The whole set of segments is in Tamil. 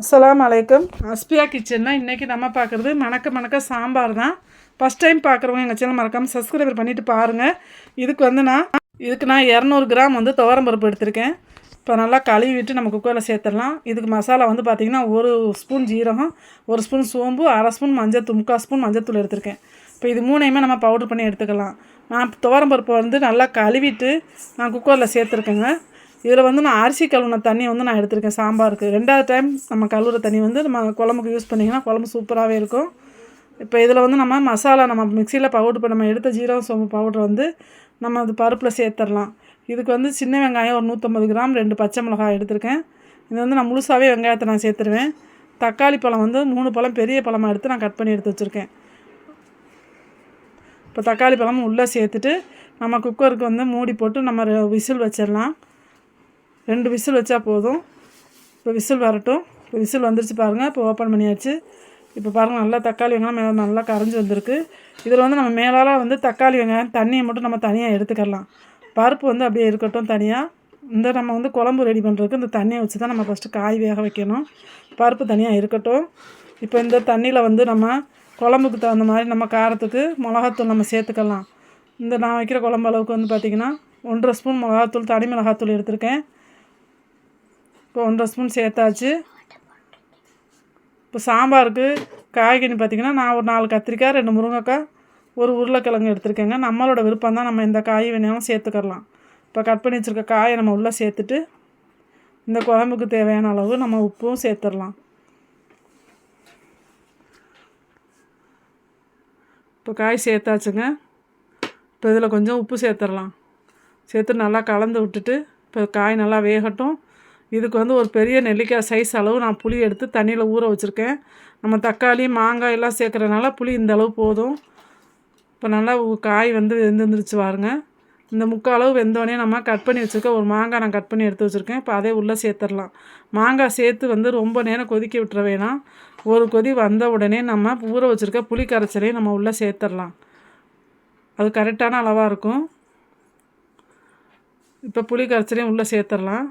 அஸ்லாம் வலைக்கம் அஸ்பியா கிச்சன்னா இன்றைக்கி நம்ம பார்க்குறது மணக்க மணக்க சாம்பார் தான். ஃபஸ்ட் டைம் பார்க்குறவங்க எங்கள் சேனல் மறக்காமல் சப்ஸ்கிரைபர் பண்ணிவிட்டு பாருங்கள் இதுக்கு வந்து நான் இதுக்கு நான் இரநூறு கிராம் வந்து துவரம்பருப்பு எடுத்திருக்கேன். இப்போ நல்லா கழுவிட்டு நம்ம குக்கரில் சேர்த்துடலாம். இதுக்கு மசாலா வந்து பார்த்திங்கன்னா ஒரு ஸ்பூன் ஜீரகம் ஒரு ஸ்பூன் சோம்பு அரை ஸ்பூன் மஞ்சள் முக்கால் ஸ்பூன் மஞ்சத்தூள் எடுத்திருக்கேன். இப்போ இது மூணையுமே நம்ம பவுடர் பண்ணி எடுத்துக்கலாம். நான் துவரம்பருப்பை வந்து நல்லா கழுவிட்டு நான் குக்கரில் சேர்த்துருக்கேங்க. இதில் வந்து நான் அரிசி கழுவுன தண்ணி வந்து நான் எடுத்திருக்கேன் சாம்பாருக்கு. ரெண்டாவது டைம் நம்ம கழுவுற தண்ணி வந்து நம்ம குழம்புக்கு யூஸ் பண்ணிங்கன்னா குழம்பு சூப்பராகவே இருக்கும். இப்போ இதில் வந்து நம்ம மசாலா நம்ம மிக்சியில் பவுடர் பண்ணி நம்ம எடுத்த ஜீரகம் சோம்பு பவுடர் வந்து நம்ம அது பருப்பில் சேர்த்துடலாம். இதுக்கு வந்து சின்ன வெங்காயம் ஒரு நூற்றம்பது கிராம் ரெண்டு பச்சை மிளகாய் எடுத்திருக்கேன். இது வந்து நான் முழுசாகவே வெங்காயத்தை நான் சேர்த்துருவேன். தக்காளி பழம் வந்து மூணு பழம் பெரிய பழமாக எடுத்து நான் கட் பண்ணி எடுத்து வச்சுருக்கேன். இப்போ தக்காளி பழமும் உள்ளே சேர்த்துட்டு நம்ம குக்கருக்கு வந்து மூடி போட்டு நம்ம விசில் வச்சிடலாம். ரெண்டு விசில் வச்சா போதும். இப்போ விசில் வரட்டும். இப்போ விசில் வந்துருச்சு பாருங்கள் இப்போ ஓப்பன் பண்ணியாச்சு. இப்போ பாருங்கள் நல்லா தக்காளி வெங்காயம் மேலே நல்லா கரைஞ்சி வந்திருக்கு. இதில் வந்து நம்ம மேலால் வந்து தக்காளி வெங்காயம் தண்ணியை மட்டும் நம்ம தனியாக எடுத்துக்கலாம் பருப்பு வந்து அப்படியே இருக்கட்டும் தனியாக இந்த நம்ம வந்து குழம்பு ரெடி பண்ணுறதுக்கு இந்த தண்ணியை வச்சு தான் நம்ம ஃபஸ்ட்டு காய் வேக வைக்கணும். பருப்பு தனியாக இருக்கட்டும். இப்போ இந்த தண்ணியில் வந்து நம்ம குழம்புக்கு தகுந்த மாதிரி நம்ம காரத்துக்கு மிளகாத்தூள் நம்ம சேர்த்துக்கலாம். இந்த நான் வைக்கிற குழம்பு அளவுக்கு வந்து பார்த்திங்கன்னா ஒன்றரை ஸ்பூன் மிளகாத்தூள் தனி மிளகாத்தூள் எடுத்திருக்கேன். இப்போ ஒன்றரை ஸ்பூன் சேர்த்தாச்சு. இப்போ சாம்பாருக்கு காய்கறி பார்த்திங்கன்னா நான் ஒரு நாலு கத்திரிக்காய் ரெண்டு முருங்கைக்காய் ஒரு உருளைக்கிழங்கு எடுத்துருக்கேங்க. நம்மளோட விருப்பம் தான் நம்ம இந்த காய் வேணாலும் சேர்த்துக்கலாம் இப்போ கட் பண்ணி வச்சுருக்க காயை நம்ம உள்ளே சேர்த்துட்டு இந்த குழம்புக்கு தேவையான அளவு நம்ம உப்பும் சேர்த்துடலாம். இப்போ காய் சேர்த்தாச்சுங்க. இப்போ இதில் கொஞ்சம் உப்பு சேர்த்துடலாம். சேர்த்து நல்லா கலந்து விட்டுட்டு இப்போ காய் நல்லா வேகட்டும். இதுக்கு வந்து ஒரு பெரிய நெல்லிக்காய் சைஸ் அளவு நான் புளி எடுத்து தண்ணியில் ஊற வச்சுருக்கேன். நம்ம தக்காளி மாங்காய் எல்லாம் சேர்க்குறதுனால புளி இந்த அளவு போதும். இப்போ நல்லா காய் வந்து வெந்துருந்துருச்சு பாருங்க. இந்த முக்கால் அளவு வெந்தோடனே நம்ம கட் பண்ணி வச்சுருக்க ஒரு மாங்காய் நான் கட் பண்ணி எடுத்து வச்சுருக்கேன். இப்போ அதே உள்ளே சேர்த்துடலாம். மாங்காய் சேர்த்து வந்து ரொம்ப நேரம் கொதிக்க விட்டுற வேணாம். ஒரு கொதி வந்த உடனே நம்ம ஊற வச்சுருக்க புளி கரைச்சலையும் நம்ம உள்ளே சேர்த்துடலாம். அது கரெக்டான அளவாக இருக்கும். இப்போ புளி கரைச்சலையும் உள்ளே சேர்த்துடலாம்.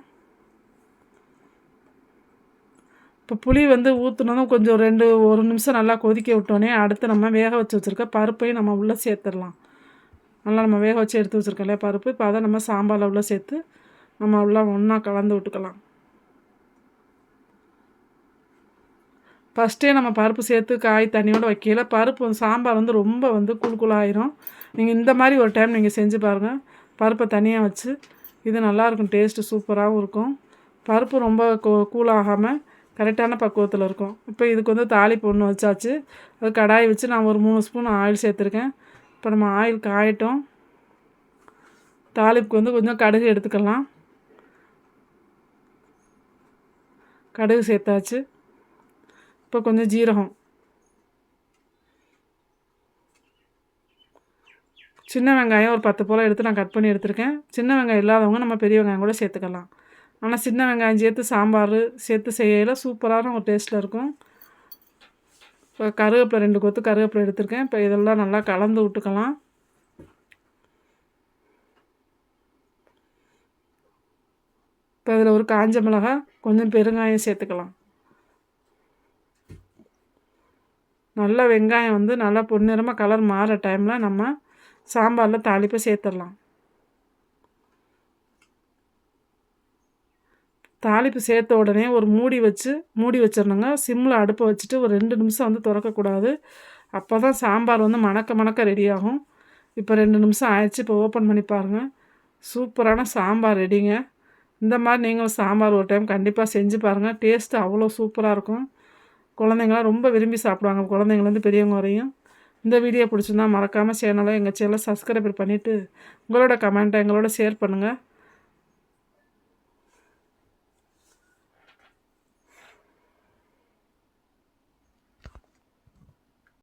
இப்போ புளி வந்து ஊற்றுனதும் கொஞ்சம் ரெண்டு ஒரு நிமிஷம் நல்லா கொதிக்க விட்டோன்னே அடுத்து நம்ம வேக வச்சு வச்சுருக்க பருப்பையும் நம்ம உள்ளே சேர்த்துடலாம். நல்லா நம்ம வேக வச்சு எடுத்து வச்சுருக்கோம்ல பருப்பு? இப்போ அதை நம்ம சாம்பாரில் உள்ளே சேர்த்து நம்ம உள்ள ஒன்றா கலந்து விட்டுக்கலாம். ஃபஸ்ட்டே நம்ம பருப்பு சேர்த்து காய் தண்ணியோடு வைக்கல பருப்பு சாம்பார் வந்து ரொம்ப வந்து குழுக்குளாயிரும் நீங்கள் இந்த மாதிரி ஒரு டைம் நீங்கள் செஞ்சு பாருங்கள் பருப்பை தனியாக வச்சு இது நல்லாயிருக்கும் டேஸ்ட்டு சூப்பராகவும் இருக்கும். பருப்பு ரொம்ப கூலாகாமல் கரெக்டான பக்குவத்தில் இருக்கும். இப்போ இதுக்கு வந்து தாளிப்பு ஒன்று வச்சாச்சு. அது கடாய் வச்சு நான் ஒரு மூணு ஸ்பூன் ஆயில் சேர்த்துருக்கேன். இப்போ நம்ம ஆயில் காயட்டும். தாளிப்புக்கு வந்து கொஞ்சம் கடுகு எடுத்துக்கலாம். கடுகு சேர்த்தாச்சு. இப்போ கொஞ்சம் ஜீரகம். சின்ன வெங்காயம் ஒரு பத்து போல் எடுத்து நான் கட் பண்ணி எடுத்திருக்கேன். சின்ன வெங்காயம் இல்லாதவங்க நம்ம பெரிய வெங்காயம் கூட சேர்த்துக்கலாம். ஆனால் சின்ன வெங்காயம் சேர்த்து சாம்பார் சேர்த்து செய்யல. சூப்பரான ஒரு டேஸ்ட்டில் இருக்கும். இப்போ கருவேப்பிலை ரெண்டு கொத்து கருவேப்பிலை எடுத்திருக்கேன். இப்போ இதெல்லாம் நல்லா கலந்து விட்டுக்கலாம். இப்போ இதில் ஒரு காஞ்ச மிளகாய் கொஞ்சம் பெருங்காயம் சேர்த்துக்கலாம். நல்லா வெங்காயம் வந்து நல்லா பொன்னிறமாக கலர் மாற டைமில் நம்ம சாம்பாரில் தாளிப்பை சேர்த்துடலாம். தாளிப்பு சேர்த்த உடனே ஒரு மூடி வச்சு மூடி வச்சிடணுங்க. சிம்மில் அடுப்பை வச்சுட்டு ஒரு ரெண்டு நிமிஷம் வந்து திறக்கக்கூடாது. அப்போ தான் சாம்பார் வந்து மணக்க மணக்க ரெடியாகும் இப்போ ரெண்டு நிமிஷம் ஆயிடுச்சு. இப்போ ஓப்பன் பண்ணி பாருங்கள் சூப்பரான சாம்பார் ரெடிங்க இந்த மாதிரி நீங்களும் சாம்பார் ஒரு டைம் கண்டிப்பாக செஞ்சு பாருங்கள் டேஸ்ட்டு அவ்வளோ சூப்பராக இருக்கும். குழந்தைங்களாம் ரொம்ப விரும்பி சாப்பிடுவாங்க. குழந்தைங்கலேருந்து பெரியவங்க வரையும். இந்த வீடியோ பிடிச்சிருந்தா மறக்காமல் சேனலை எங்கள் சேனலை சப்ஸ்கிரைபர் பண்ணிவிட்டு உங்களோட கமெண்ட்டை எங்களோட ஷேர் பண்ணுங்கள்